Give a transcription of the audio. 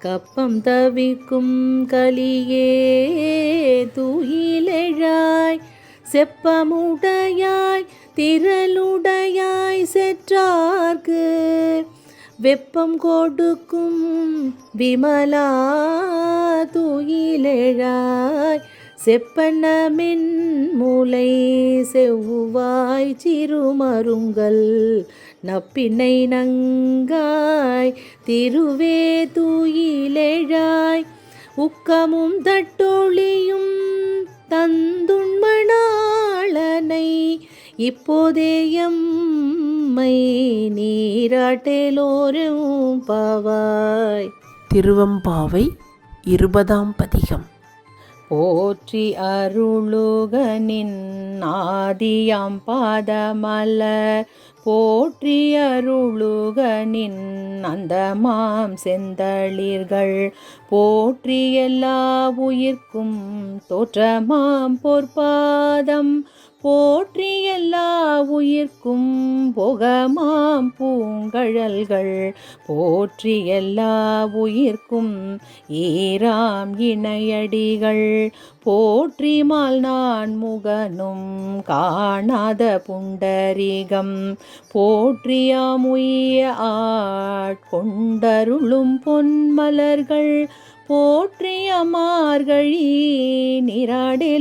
கப்பம் தவிக்கும் கலியே துயிலெழாய் செப்பமுடையாய் திரளுடையாய் செற்றார்க்கு வெப்பம் கொடுக்கும் விமலா துயிலெழாய் செப்பனமின் மூளை செவ்வாய் சிறுமருங்கள் நப்பினை நங்காய் திருவே தூயிலெழாய் உக்கமும் தட்டொழியும் தந்துண்மணாளனை இப்போதே எம்மை நீராட்டேலோரும் பாவாய். திருவம்பாவை இருபதாம் பதிகம். போற்றி அருளுகனின் ஆதியாம் பாதமலர் போற்றி அருளுகனின் அந்தமாம் செந்தளிர்கள். போற்றி எல்லா உயிர்க்கும் தோற்றமாம் பொற்பாதம். போற்றி எல்லா உயிர்க்கும் புகமாம் பூங்கழல்கள். போற்றி எல்லா உயிர்க்கும் ஈராம் இணையடிகள். போற்றி மால் நான் முகனும் காணாத புண்டரிகம். போற்றியாமுய ஆட்கொண்டருளும் பொன்மலர்கள். போற்றிய மார்கழி நீராடிலோரெம்பாவாய்